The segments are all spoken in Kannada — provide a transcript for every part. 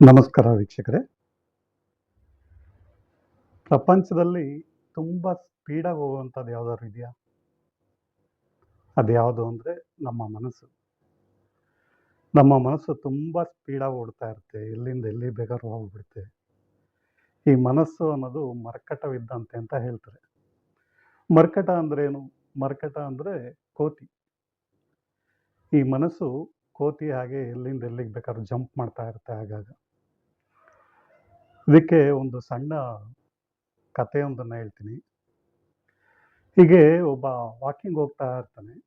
ನಮಸ್ಕಾರ ವೀಕ್ಷಕರೇ. ಪ್ರಪಂಚದಲ್ಲಿ ತುಂಬ ಸ್ಪೀಡಾಗಿ ಹೋಗುವಂಥದ್ದು ಯಾವ್ದಾದ್ರು ಇದೆಯಾ? ಅದು ಯಾವುದು ಅಂದರೆ ನಮ್ಮ ಮನಸ್ಸು. ನಮ್ಮ ಮನಸ್ಸು ತುಂಬ ಸ್ಪೀಡಾಗಿ ಓಡ್ತಾ ಇರುತ್ತೆ. ಎಲ್ಲಿಂದ ಎಲ್ಲಿ ಬೇಕಾದ್ರೂ ಹೋಗ್ಬಿಡುತ್ತೆ. ಈ ಮನಸ್ಸು ಅನ್ನೋದು ಮರ್ಕಟವಿದ್ದಂತೆ ಅಂತ ಹೇಳ್ತಾರೆ. ಮರ್ಕಟ ಅಂದ್ರೇನು ಮರ್ಕಟ ಅಂದರೆ ಕೋತಿ. ಈ ಮನಸ್ಸು ಕೋತಿ ಹಾಗೆ ಎಲ್ಲಿಂದ ಎಲ್ಲಿಗೆ ಬೇಕಾದ್ರೂ ಜಂಪ್ ಮಾಡ್ತಾ ಇರುತ್ತೆ ಆಗಾಗ. ಇದಕ್ಕೆ ಒಂದು ಸಣ್ಣ ಕಥೆಯೊಂದನ್ನು ಹೇಳ್ತೀನಿ. ಹೀಗೆ ಒಬ್ಬ ವಾಕಿಂಗ್ ಹೋಗ್ತಾ ಇರ್ತಾನೆ.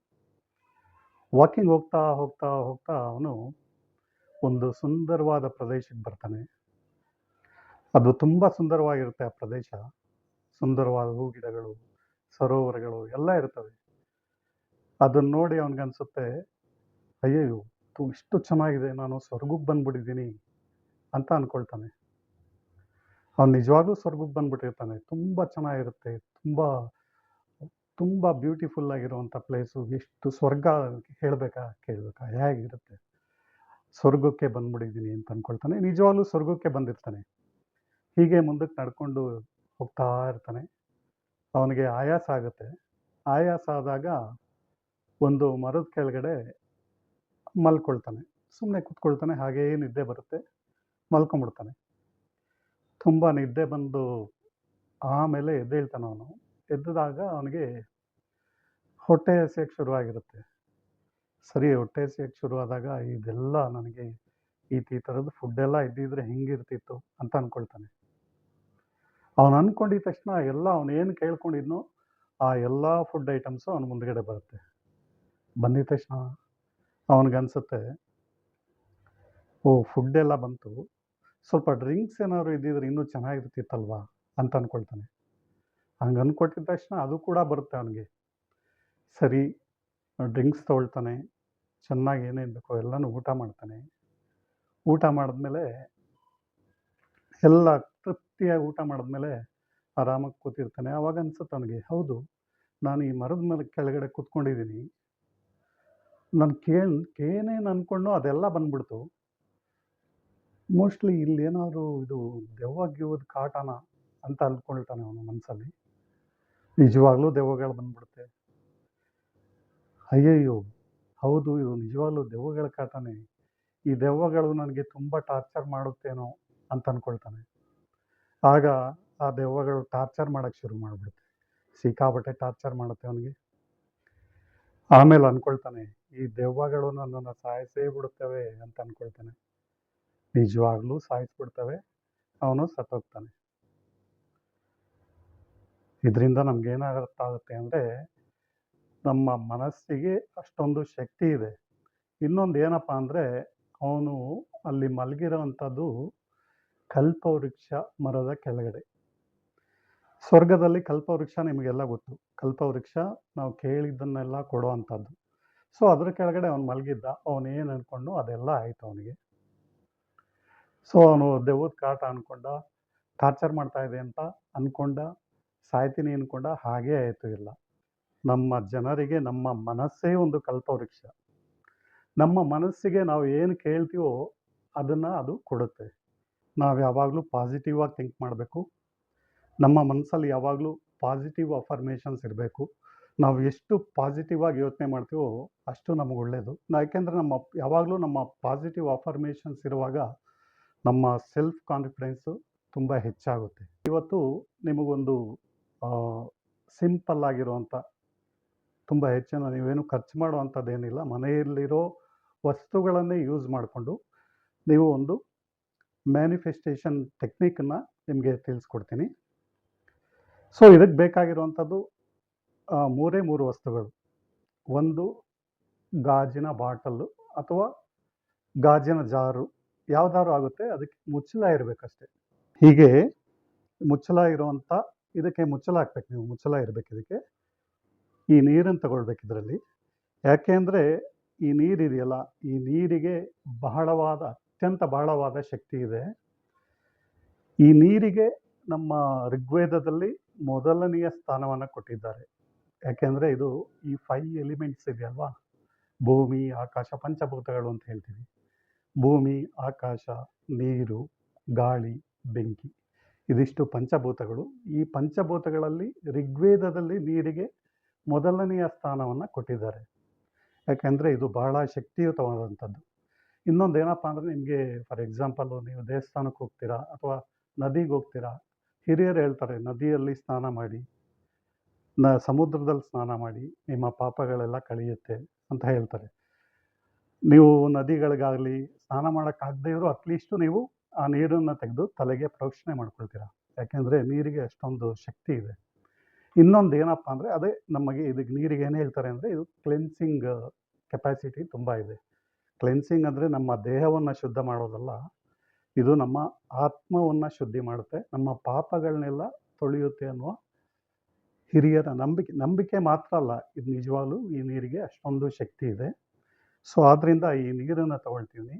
ವಾಕಿಂಗ್ ಹೋಗ್ತಾ ಹೋಗ್ತಾ ಹೋಗ್ತಾ ಅವನು ಒಂದು ಸುಂದರವಾದ ಪ್ರದೇಶಕ್ಕೆ ಬರ್ತಾನೆ. ಅದು ತುಂಬ ಸುಂದರವಾಗಿರುತ್ತೆ ಆ ಪ್ರದೇಶ. ಸುಂದರವಾದ ಹೂ ಗಿಡಗಳು ಸರೋವರಗಳು ಎಲ್ಲ ಇರ್ತವೆ. ಅದನ್ನ ನೋಡಿ ಅವನಿಗನ್ಸುತ್ತೆ, ಅಯ್ಯಯ್ಯೋ ತು- ಇಷ್ಟು ಚೆನ್ನಾಗಿದೆ, ನಾನು ಸ್ವರ್ಗಕ್ಕೆ ಬಂದ್ಬಿಟ್ಟಿದ್ದೀನಿ ಅಂತ ಅನ್ಕೊಳ್ತಾನೆ. ಅವ್ನು ನಿಜವಾಗ್ಲೂ ಸ್ವರ್ಗಕ್ಕೆ ಬಂದ್ಬಿಟ್ಟಿರ್ತಾನೆ. ತುಂಬ ಚೆನ್ನಾಗಿರುತ್ತೆ. ತುಂಬ ತುಂಬ ಬ್ಯೂಟಿಫುಲ್ ಆಗಿರುವಂಥ ಪ್ಲೇಸು ಎಷ್ಟು ಸ್ವರ್ಗ ಹೇಳಬೇಕಾ, ಕೇಳಬೇಕಾ? ಹೇಗಿರುತ್ತೆ? ಸ್ವರ್ಗಕ್ಕೆ ಬಂದ್ಬಿಟ್ಟಿದ್ದೀನಿ ಅಂತ ಅಂದ್ಕೊಳ್ತಾನೆ ನಿಜವಾಗ್ಲೂ ಸ್ವರ್ಗಕ್ಕೆ ಬಂದಿರ್ತಾನೆ. ಹೀಗೆ ಮುಂದಕ್ಕೆ ನಡ್ಕೊಂಡು ಹೋಗ್ತಾ ಇರ್ತಾನೆ. ಅವನಿಗೆ ಆಯಾಸ ಆಗುತ್ತೆ. ಆಯಾಸ ಆದಾಗ ಒಂದು ಮರದ ಕೆಳಗಡೆ ಮಲ್ಕೊಳ್ತಾನೆ. ಸುಮ್ಮನೆ ಕೂತ್ಕೊಳ್ತಾನೆ. ಹಾಗೇ ನಿದ್ದೆ ಬರುತ್ತೆ. ಮಲ್ಕೊಂಡ್ಬಿಡ್ತಾನೆ. ತುಂಬ ನಿದ್ದೆ ಬಂದು ಆಮೇಲೆ ಎದ್ದೇಳ್ತಾನೆ ಅವನು. ಎದ್ದಾಗ ಅವನಿಗೆ ಹೊಟ್ಟೆ ಹಸಿಯಕ್ಕೆ ಶುರುವಾಗಿರುತ್ತೆ. ಸರಿ, ಹೊಟ್ಟೆ ಹಸಿಯಕ್ಕೆ ಶುರುವಾದಾಗ ಇದೆಲ್ಲ ನನಗೆ ಈ ಈ ಥರದ್ದು ಫುಡ್ ಎಲ್ಲ ಇದ್ದಿದ್ರೆ ಹೆಂಗಿರ್ತಿತ್ತು ಅಂತ ಅಂದ್ಕೊಳ್ತಾನೆ ಅವನು ಅನ್ಕೊಂಡಿದ ತಕ್ಷಣ ಎಲ್ಲ ಅವನು ಏನು ಕೇಳ್ಕೊಂಡಿದ್ನೋ ಆ ಎಲ್ಲ ಫುಡ್ ಐಟಮ್ಸು ಅವನ ಮುಂದ್ಗಡೆ ಬರುತ್ತೆ. ಬಂದಿದ ತಕ್ಷಣ ಅವನಿಗನ್ಸುತ್ತೆ, ಓ ಫುಡ್ ಎಲ್ಲ ಬಂತು. ಸ್ವಲ್ಪ ಡ್ರಿಂಕ್ಸ್ ಏನಾದ್ರು ಇದ್ದಿದ್ರೆ ಇನ್ನೂ ಚೆನ್ನಾಗಿರ್ತಿತ್ತಲ್ವಾ ಅಂತ ಅಂದ್ಕೊಳ್ತಾನೆ ಹಂಗೆ ಅಂದ್ಕೊಟ್ಟಿದ ತಕ್ಷಣ ಅದು ಕೂಡ ಬರುತ್ತೆ ಅವನಿಗೆ. ಸರಿ ಡ್ರಿಂಕ್ಸ್ ತೊಗೊಳ್ತಾನೆ, ಚೆನ್ನಾಗಿ ಏನೇನು ಬೇಕೋ ಎಲ್ಲನೂ ಊಟ ಮಾಡ್ತಾನೆ. ಊಟ ಮಾಡಿದ್ಮೇಲೆ ಎಲ್ಲ ತೃಪ್ತಿಯಾಗಿ ಊಟ ಮಾಡಿದ್ಮೇಲೆ ಆರಾಮಾಗಿ ಕೂತಿರ್ತಾನೆ. ಅವಾಗ ಅನ್ಸುತ್ತೆ ಅವನಿಗೆ, ಹೌದು, ನಾನು ಈ ಮರದ ಮೇಲೆ ಕೆಳಗಡೆ ಕೂತ್ಕೊಂಡಿದ್ದೀನಿ ನಾನು ಕೇಳ್ ಏನೇನು ಅನ್ಕೊಂಡು ಅದೆಲ್ಲ ಬಂದ್ಬಿಡ್ತು. ಮೋಸ್ಟ್ಲಿ ಇಲ್ಲಿ ಏನಾದರೂ ಇದು ದೆವ್ವ ಗಿವ್ವದ ಕಾಟನ ಅಂತ ಅಂದ್ಕೊಳ್ತಾನೆ ಅವನು ಮನಸ್ಸಲ್ಲಿ ನಿಜವಾಗ್ಲೂ ದೆವ್ವಗಳು ಬಂದ್ಬಿಡುತ್ತೆ. ಅಯ್ಯಯ್ಯೋ, ಹೌದು, ಇದು ನಿಜವಾಗ್ಲೂ ದೆವ್ವಗಳ ಕಾಟನೇ. ಈ ದೆವ್ವಗಳು ನನಗೆ ತುಂಬ ಟಾರ್ಚರ್ ಮಾಡುತ್ತೇನೋ ಅಂತ ಅಂದ್ಕೊಳ್ತಾನೆ ಆಗ ಆ ದೆವ್ವಗಳು ಟಾರ್ಚರ್ ಮಾಡೋಕ್ಕೆ ಶುರು ಮಾಡಿಬಿಡುತ್ತೆ. ಸಿಕ್ಕಾಬಟ್ಟೆ ಟಾರ್ಚರ್ ಮಾಡುತ್ತೆ ಅವನಿಗೆ. ಆಮೇಲೆ ಅಂದ್ಕೊಳ್ತಾನೆ ಈ ದೆವ್ವಗಳು ನನ್ನನ್ನು ಸಾಯಿಸೇ ಬಿಡುತ್ತವೆ ಅಂತ ಅನ್ಕೊಳ್ತಾನೆ. ನಿಜವಾಗ್ಲೂ ಸಾಯಿಸ್ಬಿಡ್ತವೆ. ಅವನು ಸತ್ತೋಗ್ತಾನೆ. ಇದರಿಂದ ನಮ್ಗೆ ಆಗುತ್ತೆ ಅಂದರೆ ನಮ್ಮ ಮನಸ್ಸಿಗೆ ಅಷ್ಟೊಂದು ಶಕ್ತಿ ಇದೆ. ಇನ್ನೊಂದು ಏನಪ್ಪ ಅಂದರೆ ಅವನು ಅಲ್ಲಿ ಮಲಗಿರೋವಂಥದ್ದು ಕಲ್ಪವೃಕ್ಷ ಮರದ ಕೆಳಗಡೆ. ಸ್ವರ್ಗದಲ್ಲಿ ಕಲ್ಪವೃಕ್ಷ ನಿಮಗೆಲ್ಲ ಗೊತ್ತು. ಕಲ್ಪವೃಕ್ಷ ನಾವು ಕೇಳಿದ್ದನ್ನೆಲ್ಲ ಕೊಡುವಂಥದ್ದು ಸೊ ಅದ್ರ ಕೆಳಗಡೆ ಅವನು ಮಲಗಿದ್ದ ಅವನು ಏನು ಅನ್ಕೊಂಡು ಅದೆಲ್ಲ ಆಯಿತು ಅವನಿಗೆ. ಸೊ ಅವನು ದೆವ್ವದ ಕಾಟ ಅಂದ್ಕೊಂಡ ಟಾರ್ಚರ್ ಮಾಡ್ತಾ ಇದೆ ಅಂತ ಅಂದ್ಕೊಂಡ ಸಾಯ್ತೀನಿ ಅಂದ್ಕೊಂಡ ಹಾಗೇ ಆಯಿತು ಇಲ್ಲ ನಮ್ಮ ಜನರಿಗೆ, ನಮ್ಮ ಮನಸ್ಸೇ ಒಂದು ಕಲ್ಪವೃಕ್ಷ. ನಮ್ಮ ಮನಸ್ಸಿಗೆ ನಾವು ಏನು ಕೇಳ್ತೀವೋ ಅದನ್ನು ಅದು ಕೊಡುತ್ತೆ. ನಾವು ಯಾವಾಗಲೂ ಪಾಸಿಟಿವ್ ಆಗಿ ಥಿಂಕ್ ಮಾಡಬೇಕು. ನಮ್ಮ ಮನಸ್ಸಲ್ಲಿ ಯಾವಾಗಲೂ ಪಾಸಿಟಿವ್ ಅಫರ್ಮೇಷನ್ಸ್ ಇರಬೇಕು. ನಾವು ಎಷ್ಟು ಪಾಸಿಟಿವ್ ಆಗಿ ಯೋಚನೆ ಮಾಡ್ತೀವೋ ಅಷ್ಟು ನಮಗೆ ಒಳ್ಳೆಯದು ಯಾಕೆಂದರೆ ನಮ್ಮ, ಯಾವಾಗಲೂ ನಮ್ಮ ಪಾಸಿಟಿವ್ ಅಫರ್ಮೇಷನ್ಸ್ ಇರುವಾಗ ನಮ್ಮ ಸೆಲ್ಫ್ ಕಾನ್ಫಿಡೆನ್ಸು ತುಂಬ ಹೆಚ್ಚಾಗುತ್ತೆ. ಇವತ್ತು ನಿಮಗೊಂದು ಸಿಂಪಲ್ ಆಗಿರುವಂಥ ತುಂಬ ಹೆಚ್ಚಿನ ನೀವೇನು ಖರ್ಚು ಮಾಡುವಂಥದ್ದೇನಿಲ್ಲ ಮನೆಯಲ್ಲಿರೋ ವಸ್ತುಗಳನ್ನೇ ಯೂಸ್ ಮಾಡಿಕೊಂಡು ನೀವು ಒಂದು ಮ್ಯಾನಿಫೆಸ್ಟೇಷನ್ ಟೆಕ್ನಿಕನ್ನು ನಿಮಗೆ ತಿಳಿಸ್ಕೊಡ್ತೀನಿ. ಸೊ ಇದಕ್ಕೆ ಬೇಕಾಗಿರುವಂಥದ್ದು ಮೂರೇ ಮೂರು ವಸ್ತುಗಳು. ಒಂದು ಗಾಜಿನ ಬಾಟಲ್ಲು ಅಥವಾ ಗಾಜಿನ ಜಾರು. ಯಾವ್ದಾದ್ರು ಆಗುತ್ತೆ, ಅದಕ್ಕೆ ಮುಚ್ಚಲ ಇರಬೇಕಷ್ಟೇ. ಹೀಗೆ ಮುಚ್ಚಲ ಇರುವಂಥ ಇದಕ್ಕೆ ಮುಚ್ಚಲ ಹಾಕ್ಬೇಕು ನೀವು ಮುಚ್ಚಲ ಇರಬೇಕು ಇದಕ್ಕೆ. ಈ ನೀರನ್ನು ತಗೊಳ್ಬೇಕು ಇದರಲ್ಲಿ. ಯಾಕೆ ಅಂದರೆ, ಈ ನೀರಿದೆಯಲ್ಲ ಈ ನೀರಿಗೆ ಬಹಳವಾದ, ಅತ್ಯಂತ ಬಹಳವಾದ ಶಕ್ತಿ ಇದೆ. ಈ ನೀರಿಗೆ ನಮ್ಮ ಋಗ್ವೇದದಲ್ಲಿ ಮೊದಲನೆಯ ಸ್ಥಾನವನ್ನು ಕೊಟ್ಟಿದ್ದಾರೆ. ಯಾಕೆಂದರೆ ಇದು ಈ ಫೈ ಎಲಿಮೆಂಟ್ಸ್ ಇದೆಯಲ್ವಾ? ಭೂಮಿ, ಆಕಾಶ, ಪಂಚಭೂತಗಳು ಅಂತ ಹೇಳ್ತೀವಿ. ಭೂಮಿ, ಆಕಾಶ, ನೀರು, ಗಾಳಿ, ಬೆಂಕಿ ಇದಿಷ್ಟು ಪಂಚಭೂತಗಳು. ಈ ಪಂಚಭೂತಗಳಲ್ಲಿ ಋಗ್ವೇದದಲ್ಲಿ ನೀರಿಗೆ ಮೊದಲನೆಯ ಸ್ಥಾನವನ್ನು ಕೊಟ್ಟಿದ್ದಾರೆ. ಯಾಕೆಂದರೆ ಇದು ಬಹಳ ಶಕ್ತಿಯುತವಾದಂಥದ್ದು. ಇನ್ನೊಂದು ಏನಪ್ಪ ಅಂದರೆ ನಿಮಗೆ ಫಾರ್ ಎಕ್ಸಾಂಪಲು ನೀವು ದೇವಸ್ಥಾನಕ್ಕೆ ಹೋಗ್ತೀರಾ ಅಥವಾ ನದಿಗೆ ಹೋಗ್ತೀರಾ. ಹಿರಿಯರು ಹೇಳ್ತಾರೆ ನದಿಯಲ್ಲಿ ಸ್ನಾನ ಮಾಡಿ. ನ ಸಮುದ್ರದಲ್ಲಿ ಸ್ನಾನ ಮಾಡಿ. ನಿಮ್ಮ ಪಾಪಗಳೆಲ್ಲ ಕಳೆಯುತ್ತೆ ಅಂತ ಹೇಳ್ತಾರೆ. ನೀವು ನದಿಗಳಿಗಾಗ್ಲಿ ಸ್ನಾನ ಮಾಡೋಕ್ಕಾಗದೇ ಇದ್ರು ಅಟ್‌ಲೀಸ್ಟ್ ನೀವು ಆ ನೀರನ್ನ ತೆಗೆದು ತಲೆಗೆ ಪ್ರೋಕ್ಷಣೆ ಮಾಡ್ಕೊಳ್ತೀರಾ. ಯಾಕೆಂದರೆ ನೀರಿಗೆ ಅಷ್ಟೊಂದು ಶಕ್ತಿ ಇದೆ. ಇನ್ನೊಂದು ಏನಪ್ಪಾ ಅಂದ್ರೆ ಅದೇ ನಮಗೆ ಇದಕ್ಕೆ ನೀರಿಗೆ ಏನು ಹೇಳ್ತಾರೆ ಅಂದ್ರೆ ಇದು ಕ್ಲೆನ್ಸಿಂಗ್ ಕೆಪಾಸಿಟಿ ತುಂಬಾ ಇದೆ. ಕ್ಲೆನ್ಸಿಂಗ್ ಅಂದ್ರೆ ನಮ್ಮ ದೇಹವನ್ನ ಶುದ್ಧ ಮಾಡೋದಲ್ಲ. ಇದು ನಮ್ಮ ಆತ್ಮವನ್ನ ಶುದ್ಧಿ ಮಾಡುತ್ತೆ. ನಮ್ಮ ಪಾಪಗಳನ್ನೆಲ್ಲ ತೊಳೆಯುತ್ತೆ ಅನ್ನುವ ಹಿರಿಯರ ನಂಬಿಕೆ. ನಂಬಿಕೆ ಮಾತ್ರ ಅಲ್ಲ. ಇದು ನಿಜವಾಗ್ಲೂ ಈ ನೀರಿಗೆ ಅಷ್ಟೊಂದು ಶಕ್ತಿ ಇದೆ. ಸೊ ಆದ್ದರಿಂದ ಈ ನೀರನ್ನ ತಗೊಳ್ತೀವಿ.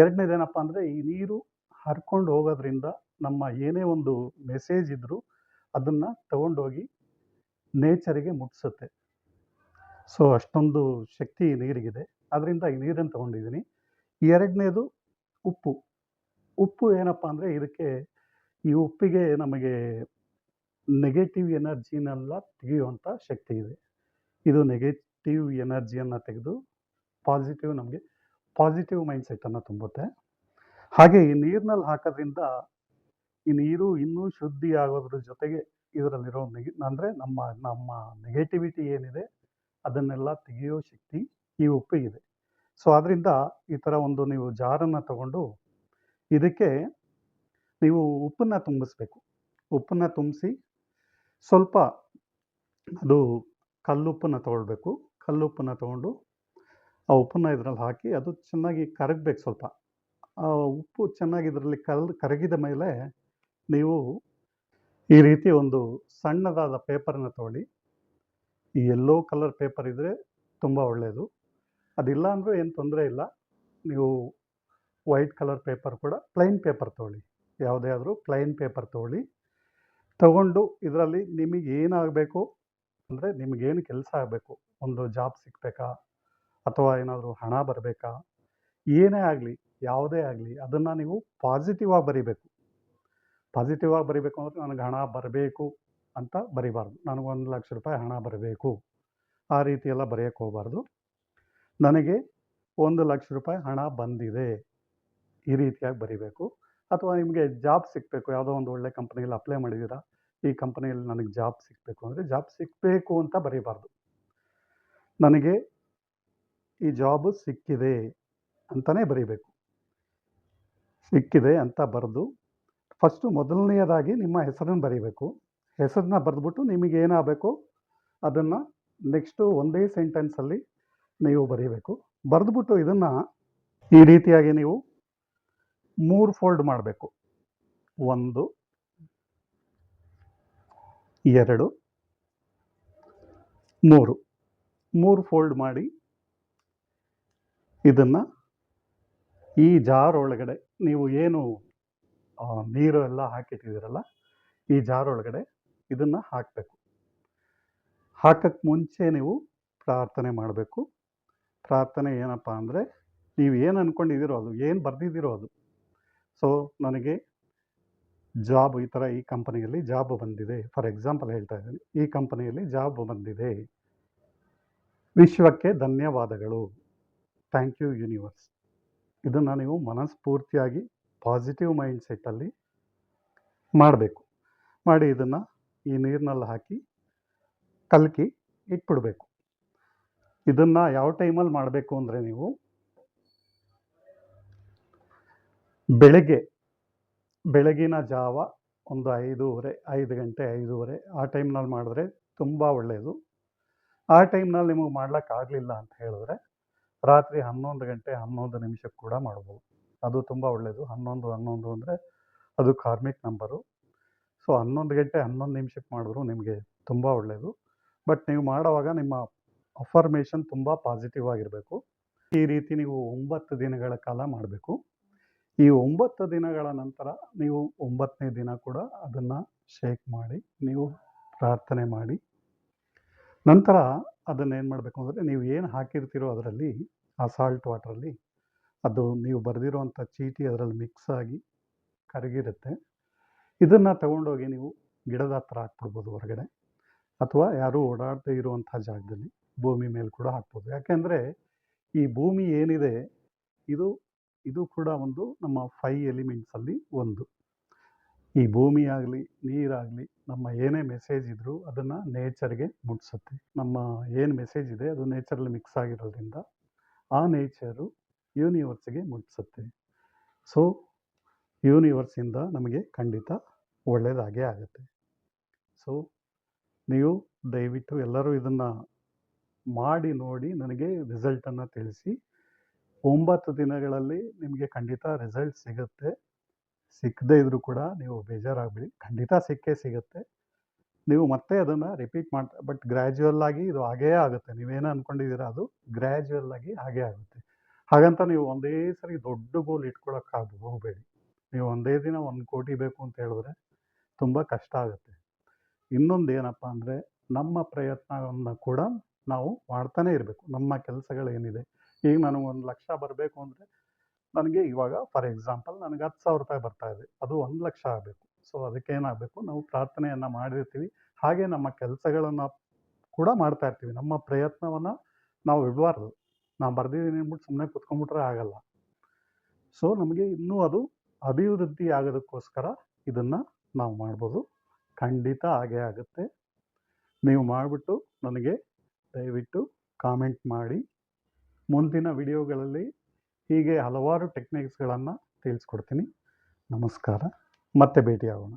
ಎರಡನೇದೇನಪ್ಪಾ ಅಂದರೆ ಈ ನೀರು ಹರ್ಕೊಂಡು ಹೋಗೋದ್ರಿಂದ ನಮ್ಮ ಏನೇ ಒಂದು ಮೆಸೇಜ್ ಇದ್ದರೂ ಅದನ್ನು ತಗೊಂಡೋಗಿ ನೇಚರಿಗೆ ಮುಟ್ಸುತ್ತೆ. ಸೊ ಅಷ್ಟೊಂದು ಶಕ್ತಿ ನೀರಿಗಿದೆ. ಅದರಿಂದ ಈ ನೀರನ್ನು ತಗೊಂಡಿದ್ದೀನಿ. ಎರಡನೇದು ಉಪ್ಪು. ಉಪ್ಪು ಏನಪ್ಪ ಅಂದರೆ ಇದಕ್ಕೆ ಈ ಉಪ್ಪಿಗೆ ನಮಗೆ ನೆಗೆಟಿವ್ ಎನರ್ಜಿನೆಲ್ಲ ತೆಗೆಯುವಂಥ ಶಕ್ತಿ ಇದೆ. ಇದು ನೆಗೆಟಿವ್ ಎನರ್ಜಿಯನ್ನು ತೆಗೆದು ಪಾಸಿಟಿವ್ ನಮಗೆ ಪಾಸಿಟಿವ್ ಮೈಂಡ್ ಸೆಟ್ಟನ್ನು ತುಂಬುತ್ತೆ. ಹಾಗೆ ಈ ನೀರಿನಲ್ಲಿ ಹಾಕೋದ್ರಿಂದ ಈ ನೀರು ಇನ್ನೂ ಶುದ್ಧಿ ಆಗೋದ್ರ ಜೊತೆಗೆ ಇದರಲ್ಲಿರೋ ನೆಗೆ, ಅಂದ್ರೆ ನಮ್ಮ ನಮ್ಮ ನೆಗೆಟಿವಿಟಿ ಏನಿದೆ, ಅದನ್ನೆಲ್ಲ ತೆಗೆಯೋ ಶಕ್ತಿ ಈ ಉಪ್ಪಿಗಿದೆ. ಸೊ ಅದರಿಂದ ಈ ತರ ಒಂದು ನೀವು ಜಾರನ್ನ ತಗೊಂಡು ಇದಕ್ಕೆ ನೀವು ಉಪ್ಪನ್ನ ತುಂಬಿಸ್ಬೇಕು. ಉಪ್ಪನ್ನ ತುಂಬಿಸಿ ಸ್ವಲ್ಪ ಅದು ಕಲ್ಲುಪ್ಪನ್ನ ತಗೊಳ್ಬೇಕು. ಕಲ್ಲುಪ್ಪನ್ನ ತಗೊಂಡು ಆ ಉಪ್ಪನ್ನು ಇದರಲ್ಲಿ ಹಾಕಿ ಅದು ಚೆನ್ನಾಗಿ ಕರಗಬೇಕು ಸ್ವಲ್ಪ. ಆ ಉಪ್ಪು ಚೆನ್ನಾಗಿ ಇದರಲ್ಲಿ ಕರಗಿದ ಮೇಲೆ ನೀವು ಈ ರೀತಿ ಒಂದು ಸಣ್ಣದಾದ ಪೇಪರನ್ನು ತೊಗೊಳ್ಳಿ ಈ ಎಲ್ಲೋ ಕಲರ್ ಪೇಪರ್ ಇದ್ದರೆ ತುಂಬ ಒಳ್ಳೆಯದು. ಅದಿಲ್ಲ ಅಂದರೆ ಏನು ತೊಂದರೆ ಇಲ್ಲ. ನೀವು ವೈಟ್ ಕಲರ್ ಪೇಪರ್ ಕೂಡ ಪ್ಲೈನ್ ಪೇಪರ್ ತಗೊಳ್ಳಿ. ಯಾವುದೇ ಆದರೂ ಪ್ಲೈನ್ ಪೇಪರ್ ತೊಗೊಳ್ಳಿ ತಗೊಂಡು ಇದರಲ್ಲಿ ನಿಮಗೆ ಏನಾಗಬೇಕು ಅಂದರೆ ನಿಮಗೇನು ಕೆಲಸ ಆಗಬೇಕು. ಒಂದು ಜಾಬ್ ಸಿಗ್ಬೇಕಾ? ಅಥವಾ ಏನಾದರೂ ಹಣ ಬರಬೇಕಾ ಏನೇ ಆಗಲಿ, ಯಾವುದೇ ಆಗಲಿ ಅದನ್ನು ನೀವು ಪಾಸಿಟಿವ್ ಆಗಿ ಬರಿಬೇಕು. ಪಾಸಿಟಿವ್ ಆಗಿ ಬರಿಬೇಕು ಅಂದರೆ ನನಗೆ ಹಣ ಬರಬೇಕು ಅಂತ ಬರಿಬಾರ್ದು. ನನಗೊಂದು ಲಕ್ಷ ರೂಪಾಯಿ ಹಣ ಬರಬೇಕು. ಆ ರೀತಿ ಎಲ್ಲ ಬರೆಯೋಕ್ಕೆ ಹೋಗಬಾರ್ದು. ನನಗೆ ಒಂದು ಲಕ್ಷ ರೂಪಾಯಿ ಹಣ ಬಂದಿದೆ. ಈ ರೀತಿಯಾಗಿ ಬರಿಬೇಕು. ಅಥವಾ ನಿಮಗೆ ಜಾಬ್ ಸಿಗಬೇಕು ಯಾವುದೋ ಒಂದು ಒಳ್ಳೆ ಕಂಪ್ನಿಯಲ್ಲಿ ಅಪ್ಲೈ ಮಾಡಿದ್ದೀರಾ. ಈ ಕಂಪ್ನಿಯಲ್ಲಿ ನನಗೆ ಜಾಬ್ ಸಿಗಬೇಕು ಅಂದರೆ ಜಾಬ್ ಸಿಗಬೇಕು ಅಂತ ಬರೀಬಾರ್ದು ನನಗೆ ಈ ಜಾಬ್ ಸಿಕ್ಕಿದೆ ಅಂತಲೇ ಬರೀಬೇಕು. ಸಿಕ್ಕಿದೆ ಅಂತ ಬರೆದು, ಫಸ್ಟು ಮೊದಲನೆಯದಾಗಿ ನಿಮ್ಮ ಹೆಸರನ್ನು ಬರೀಬೇಕು. ಹೆಸರನ್ನ ಬರೆದ್ಬಿಟ್ಟು ನಿಮಗೆ ಏನಾಗಬೇಕು ಅದನ್ನ ನೆಕ್ಸ್ಟು ಒಂದೇ ಸೆಂಟೆನ್ಸಲ್ಲಿ ನೀವು ಬರೀಬೇಕು. ಬರೆದ್ಬಿಟ್ಟು ಇದನ್ನು ಈ ರೀತಿಯಾಗಿ ನೀವು ಮೂರು ಫೋಲ್ಡ್ ಮಾಡಬೇಕು. 1 2 3 3 ಫೋಲ್ಡ್ ಮಾಡಿ ಇದನ್ನ ಈ ಜಾರ್ ಒಳಗಡೆ ನೀವು ಏನು ನೀರು ಎಲ್ಲ ಹಾಕಿಟ್ಟಿದ್ದೀರಲ್ಲ, ಈ ಜಾರ್ ಒಳಗಡೆ ಇದನ್ನು ಹಾಕಬೇಕು ಹಾಕಕ್ಕೆ ಮುಂಚೆ ನೀವು ಪ್ರಾರ್ಥನೆ ಮಾಡಬೇಕು. ಪ್ರಾರ್ಥನೆ ಏನಪ್ಪ ಅಂದರೆ ನೀವು ಏನು ಅಂದ್ಕೊಂಡಿದ್ದೀರೋ ಅದು, ಏನು ಬರೆದಿದ್ದೀರೋ ಅದು. ಸೊ ನನಗೆ ಜಾಬ್ ಈ ಥರ ಈ ಕಂಪನಿಯಲ್ಲಿ ಜಾಬ್ ಬಂದಿದೆ. ಫಾರ್ ಎಕ್ಸಾಂಪಲ್ ಹೇಳ್ತಾ ಇದ್ದೀನಿ. ಈ ಕಂಪನಿಯಲ್ಲಿ ಜಾಬ್ ಬಂದಿದೆ. ವಿಶ್ವಕ್ಕೆ ಧನ್ಯವಾದಗಳು. Thank you universe. ಇದನ್ನು ನೀವು ಮನಸ್ಫೂರ್ತಿಯಾಗಿ ಪಾಸಿಟಿವ್ ಮೈಂಡ್‌ಸೆಟ್ಟಲ್ಲಿ ಮಾಡಬೇಕು. ಮಾಡಿ ಇದನ್ನು ಈ ನೀರಿನಲ್ಲಿ ಹಾಕಿ ಕಲಕಿ ಇಟ್ಬಿಡಬೇಕು ಇದನ್ನು ಯಾವ ಟೈಮಲ್ಲಿ ಮಾಡಬೇಕು ಅಂದರೆ ನೀವು ಬೆಳಗ್ಗೆ, ಬೆಳಗಿನ ಜಾವ ಒಂದು 5:30 5 ಗಂಟೆ 5:30 ಆ ಟೈಮ್‌ನಲ್ಲಿ ಮಾಡಿದ್ರೆ ತುಂಬ ಒಳ್ಳೆಯದು. ಆ ಟೈಮ್‌ನಲ್ಲಿ ನಿಮಗೆ ಮಾಡಲಿಕ್ಕಾಗಲಿಲ್ಲ ಅಂತ ಹೇಳಿದ್ರೆ ರಾತ್ರಿ 11 ಗಂಟೆ 11 ನಿಮಿಷಕ್ಕೆ ಕೂಡ ಮಾಡ್ಬೋದು. ಅದು ತುಂಬ ಒಳ್ಳೆಯದು. ಹನ್ನೊಂದು ಹನ್ನೊಂದು ಅಂದರೆ ಅದು ಕಾರ್ಮಿಕ್ ನಂಬರು. ಸೊ 11 ಗಂಟೆ 11 ನಿಮಿಷಕ್ಕೆ ಮಾಡಿದ್ರು ನಿಮಗೆ ತುಂಬ ಒಳ್ಳೆಯದು. ಬಟ್ ನೀವು ಮಾಡೋವಾಗ ನಿಮ್ಮ ಅಫರ್ಮೇಷನ್ ತುಂಬ ಪಾಸಿಟಿವ್ ಆಗಿರಬೇಕು. ಈ ರೀತಿ ನೀವು ಒಂಬತ್ತು ದಿನಗಳ ಕಾಲ ಮಾಡಬೇಕು. ಈ ಒಂಬತ್ತು ದಿನಗಳ ನಂತರ ನೀವು ಒಂಬತ್ತನೇ ದಿನ ಕೂಡ ಅದನ್ನು ಶೇಕ್ ಮಾಡಿ, ನೀವು ಪ್ರಾರ್ಥನೆ ಮಾಡಿ ನಂತರ ಅದನ್ನ ಏನು ಮಾಡಬೇಕು ಅಂದರೆ ನೀವು ಏನು ಹಾಕಿರ್ತೀರೋ ಅದರಲ್ಲಿ, ಆ ಸಾಲ್ಟ್ ವಾಟ್ರಲ್ಲಿ ಅದು ನೀವು ಬರೆದಿರುವಂಥ ಚೀಟಿ ಅದರಲ್ಲಿ ಮಿಕ್ಸ್ ಆಗಿ ಕರಗಿರುತ್ತೆ. ಇದನ್ನು ತಗೊಂಡೋಗಿ ನೀವು ಗಿಡದ ಹತ್ರ ಹಾಕ್ಬಿಡ್ಬೋದು ಹೊರಗಡೆ. ಅಥವಾ ಯಾರೂ ಓಡಾಡದೇ ಇರುವಂಥ ಜಾಗದಲ್ಲಿ ಭೂಮಿ ಮೇಲೆ ಕೂಡ ಹಾಕ್ಬೋದು. ಯಾಕೆಂದರೆ ಈ ಭೂಮಿ ಏನಿದೆ, ಇದು ಇದು ಕೂಡ ಒಂದು ನಮ್ಮ ಫೈ ಎಲಿಮೆಂಟ್ಸಲ್ಲಿ ಒಂದು. ಈ ಭೂಮಿ ಆಗಲಿ ನೀರಾಗಲಿ ನಮ್ಮ ಏನೇ ಮೆಸೇಜ್ ಇದ್ದರೂ ಅದನ್ನು ನೇಚರ್ಗೆ ಮುಟ್ಟಿಸುತ್ತೆ ನಮ್ಮ ಏನು ಮೆಸೇಜ್ ಇದೆ ಅದು ನೇಚರಲ್ಲಿ ಮಿಕ್ಸ್ ಆಗಿರೋದ್ರಿಂದ ಆ ನೇಚರು ಯೂನಿವರ್ಸ್ಗೆ ಮುಟ್ಟಿಸುತ್ತೆ ಸೊ ಯೂನಿವರ್ಸಿಂದ ನಮಗೆ ಖಂಡಿತ ಒಳ್ಳೆಯದಾಗೇ ಆಗುತ್ತೆ. ಸೊ ನೀವು ದಯವಿಟ್ಟು ಎಲ್ಲರೂ ಇದನ್ನು ಮಾಡಿ ನೋಡಿ ನನಗೆ ರಿಸಲ್ಟನ್ನು ತಿಳಿಸಿ. ಒಂಬತ್ತು ದಿನಗಳಲ್ಲಿ ನಿಮಗೆ ಖಂಡಿತ ರಿಸಲ್ಟ್ ಸಿಗುತ್ತೆ. ಸಿಕ್ಕದೇ ಇದ್ದರೂ ಕೂಡ ನೀವು ಬೇಜಾರಾಗಬೇಡಿ. ಖಂಡಿತ ಸಿಕ್ಕೇ ಸಿಗುತ್ತೆ. ನೀವು ಮತ್ತೆ ಅದನ್ನು ರಿಪೀಟ್ ಮಾಡ್ತಾ ಬಟ್ ಗ್ರ್ಯಾಜುವಲ್ ಆಗಿ ಇದು ಹಾಗೇ ಆಗುತ್ತೆ. ನೀವೇನು ಅಂದ್ಕೊಂಡಿದ್ದೀರಾ ಅದು ಗ್ರ್ಯಾಜುವಲ್ ಆಗಿ ಹಾಗೇ ಆಗುತ್ತೆ. ಹಾಗಂತ ನೀವು ಒಂದೇ ಸರಿ ದೊಡ್ಡ ಗೋಲ್ ಇಟ್ಕೊಳಕ್ಕಾಗ ಹೋಗಬೇಡಿ ನೀವು ಒಂದೇ ದಿನ ಒಂದು ಕೋಟಿ ಬೇಕು ಅಂತ ಹೇಳಿದ್ರೆ ತುಂಬ ಕಷ್ಟ ಆಗುತ್ತೆ. ಇನ್ನೊಂದು ಏನಪ್ಪ ಅಂದರೆ ನಮ್ಮ ಪ್ರಯತ್ನವನ್ನು ಕೂಡ ನಾವು ಮಾಡ್ತಾನೆ ಇರಬೇಕು. ನಮ್ಮ ಕೆಲಸಗಳೇನಿದೆ. ಈಗ ನನಗೆ ಒಂದು ಲಕ್ಷ ಬರಬೇಕು ಅಂದರೆ ನನಗೆ ಇವಾಗ ಫಾರ್ ಎಕ್ಸಾಂಪಲ್ ನನಗೆ ಹತ್ತು ಸಾವಿರ ರೂಪಾಯಿ ಬರ್ತಾ ಇದೆ. ಅದು ಒಂದು ಲಕ್ಷ ಆಗಬೇಕು. ಸೊ ಅದಕ್ಕೆ ಏನಾಗಬೇಕು? ನಾವು ಪ್ರಾರ್ಥನೆಯನ್ನು ಮಾಡಿರ್ತೀವಿ. ಹಾಗೆ ನಮ್ಮ ಕೆಲಸಗಳನ್ನು ಕೂಡ ಮಾಡ್ತಾ ಇರ್ತೀವಿ. ನಮ್ಮ ಪ್ರಯತ್ನವನ್ನು ನಾವು ಇಡಬಾರ್ದು. ನಾವು ಬರ್ದಿದ್ದೀನಿ ಅಂದ್ಬಿಟ್ಟು ಸುಮ್ಮನೆ ಕುತ್ಕೊಂಡ್ಬಿಟ್ರೆ ಆಗಲ್ಲ. ಸೊ ನಮಗೆ ಇನ್ನೂ ಅದು ಅಭಿವೃದ್ಧಿ ಆಗೋದಕ್ಕೋಸ್ಕರ ಇದನ್ನು ನಾವು ಮಾಡ್ಬೋದು. ಖಂಡಿತ ಹಾಗೇ ಆಗುತ್ತೆ. ನೀವು ಮಾಡಿಬಿಟ್ಟು ನನಗೆ ದಯವಿಟ್ಟು ಕಾಮೆಂಟ್ ಮಾಡಿ. ಮುಂದಿನ ವಿಡಿಯೋಗಳಲ್ಲಿ ಹೀಗೆ ಹಲವಾರು ಟೆಕ್ನಿಕ್ಸ್ಗಳನ್ನು ತಿಳಿಸ್ಕೊಡ್ತೀನಿ. ನಮಸ್ಕಾರ. ಮತ್ತೆ ಭೇಟಿಯಾಗೋಣ.